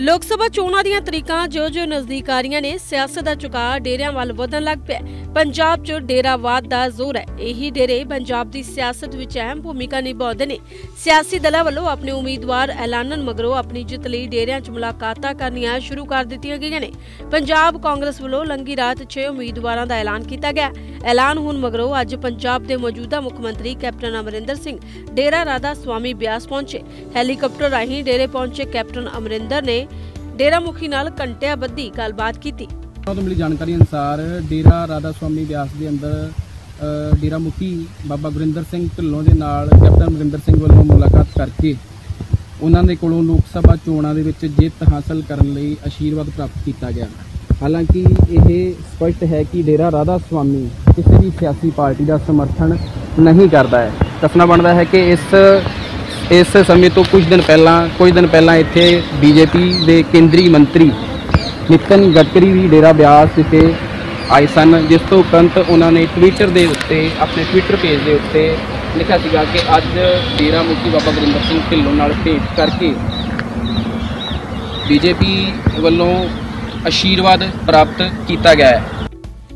ਲੋਕ ਸਭਾ ਚੋਣਾਂ ਦੀਆਂ ਤਰੀਕਾਂ ਜੋ-ਜੋ ਨਜ਼ਦੀਕ ਆ ਰਹੀਆਂ ਨੇ। ਸਿਆਸਤ ਦਾ ਝੁਕਾਅ ਡੇਰਿਆਂ ਵੱਲ ਵਧਣ ਲੱਗ ਪਿਆ ਪੰਜਾਬ 'ਚ ਡੇਰਾਵਾਦ ਦਾ ਜ਼ੋਰ ਹੈ। ਇਹੀ ਡੇਰੇ ਪੰਜਾਬ ਦੀ ਸਿਆਸਤ ਵਿੱਚ ਅਹਿਮ ਭੂਮਿਕਾ ਨਿਭਾਉਂਦੇ ਨੇ। ਸਿਆਸੀ ਦਲਾਂ ਵੱਲੋਂ ਆਪਣੇ ਉਮੀਦਵਾਰ ਐਲਾਨਣ ਮਗਰੋਂ ਆਪਣੀ ਜਿੱਤ ਲਈ ਡੇਰਿਆਂ 'ਚ ਮੁਲਾਕਾਤਾਂ ਕਰਨੀਆਂ ਸ਼ੁਰੂ ਕਰ ਦਿੱਤੀਆਂ ਗਈਆਂ ਨੇ। ਪੰਜਾਬ ਕਾਂਗਰਸ ਵੱਲੋਂ ਲੰਗੀ ਰਾਤ 6 ਉਮੀਦਵਾਰਾਂ ਦਾ ਐਲਾਨ ਕੀਤਾ ਗਿਆ। ਐਲਾਨ ਹੋਣ ਮਗਰੋਂ ਅੱਜ ਪੰਜਾਬ ਦੇ ਮੌਜੂਦਾ ਮੁੱਖ ਮੰਤਰੀ ਕੈਪਟਨ ਅਮਰਿੰਦਰ ਸਿੰਘ ਡੇਰਾ ਰਾਧਾ ਸਵਾਮੀ ਬਿਆਸ ਪਹੁੰਚੇ। ਹੈਲੀਕਾਪਟਰ ਰਾਹੀਂ ਡੇਰੇ ਪਹੁੰਚੇ ਕੈਪਟਨ ਅਮਰਿੰਦਰ ਨੇ ਡੇਰਾ ਮੁਖੀ ਨਾਲ ਘੰਟਿਆਂ ਬੱਧੀ ਗੱਲਬਾਤ ਕੀਤੀ। ਤੋਂ ਮਿਲੀ ਜਾਣਕਾਰੀ ਅਨੁਸਾਰ ਡੇਰਾ ਰਾਧਾ ਸਵਾਮੀ ਵਿਆਸ ਦੇ ਅੰਦਰ ਡੇਰਾ ਮੁਖੀ ਬਾਬਾ ਗੁਰਿੰਦਰ ਸਿੰਘ ਢਿੱਲੋਂ ਦੇ ਨਾਲ ਕੈਪਟਨ ਅਮਰਿੰਦਰ ਸਿੰਘ ਵੱਲੋਂ ਮੁਲਾਕਾਤ ਕਰਕੇ ਉਹਨਾਂ ਦੇ ਕੋਲੋਂ ਲੋਕ ਸਭਾ ਚੋਣਾਂ ਦੇ ਵਿੱਚ ਜਿੱਤ ਹਾਸਲ ਕਰਨ ਲਈ ਆਸ਼ੀਰਵਾਦ ਪ੍ਰਾਪਤ ਕੀਤਾ ਗਿਆ। ਹਾਲਾਂਕਿ ਇਹ ਸਪਸ਼ਟ ਹੈ ਕਿ ਡੇਰਾ ਰਾਧਾ ਸਵਾਮੀ ਕਿਸੇ ਵੀ ਸਿਆਸੀ ਪਾਰਟੀ ਦਾ ਸਮਰਥਨ ਨਹੀਂ ਕਰਦਾ ਹੈ। ਦੱਸਣਾ ਬਣਦਾ ਹੈ ਕਿ ਇਸ ਇਸ ਸਮੇਂ ਤੋਂ ਕੁਝ ਦਿਨ ਪਹਿਲਾਂ, ਕੁਝ ਦਿਨ ਪਹਿਲਾਂ ਇੱਥੇ ਬੀਜੇਪੀ ਦੇ ਕੇਂਦਰੀ ਮੰਤਰੀ ਨਿਤਨ ਗਡਕਰੀ ਵੀ ਡੇਰਾ ਬਿਆਸ ਵਿਖੇ ਆਏ ਸਨ, ਜਿਸ ਤੋਂ ਉਪਰੰਤ ਉਹਨਾਂ ਨੇ ਟਵਿੱਟਰ ਦੇ ਉੱਤੇ, ਆਪਣੇ ਟਵਿੱਟਰ ਪੇਜ ਦੇ ਉੱਤੇ ਲਿਖਿਆ ਸੀਗਾ ਕਿ ਅੱਜ ਡੇਰਾ ਮੁਖੀ ਬਾਬਾ ਗੁਰਿੰਦਰ ਸਿੰਘ ਢਿੱਲੋਂ ਨਾਲ ਭੇਟ ਕਰਕੇ ਬੀਜੇਪੀ ਵੱਲੋਂ ਆਸ਼ੀਰਵਾਦ ਪ੍ਰਾਪਤ ਕੀਤਾ ਗਿਆ ਹੈ।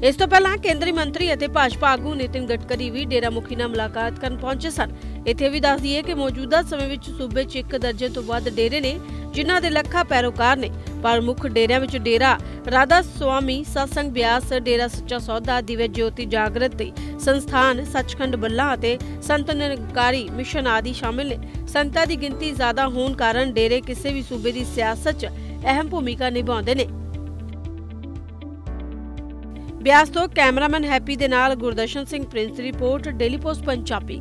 ਇਸ ਤੋਂ ਪਹਿਲਾਂ ਕੇਂਦਰੀ ਮੰਤਰੀ ਅਤੇ ਭਾਜਪਾ ਆਗੂ ਨਿਤਿਨ ਗਡਕਰੀ ਵੀ ਡੇਰਾ ਮੁਖੀ ਨਾਲ ਮੁਲਾਕਾਤ ਕਰਨ ਪਹੁੰਚੇ ਸਨ। ਇੱਥੇ ਵੀ ਦੱਸ ਦਈਏ ਕਿ ਮੌਜੂਦਾ ਸਮੇਂ ਵਿੱਚ ਸੂਬੇ 'ਚ ਇੱਕ ਦਰਜੇ ਤੋਂ ਵੱਧ ਡੇਰੇ ਨੇ, ਜਿਨ੍ਹਾਂ ਦੇ ਲੱਖਾਂ ਪੈਰੋਕਾਰ ਨੇ। ਪਰ ਮੁੱਖ ਡੇਰਿਆਂ ਵਿੱਚ ਡੇਰਾ ਰਾਧਾ ਸਵਾਮੀ ਸਤਸੰਗ ਬਿਆਸ, ਡੇਰਾ ਸੱਚਾ ਸੌਦਾ, ਦਿਵੇ ਜੋਤੀ ਜਾਗਰਤੀ ਸੰਸਥਾਨ, ਸੱਚਖੰਡ ਬੱਲਾ ਅਤੇ ਸੰਤ ਨਿਰੰਕਾਰੀ ਮਿਸ਼ਨ ਆਦਿ ਸ਼ਾਮਿਲ ਨੇ। ਸੰਤਾਂ ਦੀ ਗਿਣਤੀ ਜ਼ਿਆਦਾ ਹੋਣ ਕਾਰਨ ਡੇਰੇ ਕਿਸੇ ਵੀ ਸੂਬੇ ਦੀ ਸਿਆਸਤ 'ਚ ਅਹਿਮ ਭੂਮਿਕਾ ਨਿਭਾਉਂਦੇ ਨੇ। ਬਿਆਸ ਤੋਂ ਕੈਮਰਾਮੈਨ ਹੈਪੀ ਦੇ ਨਾਲ ਗੁਰਦਰਸ਼ਨ ਸਿੰਘ, ਪ੍ਰਿੰਸ ਦੀ ਰਿਪੋਰਟ, ਡੇਲੀ ਪੋਸਟ, ਪੰਜਾਬੀ।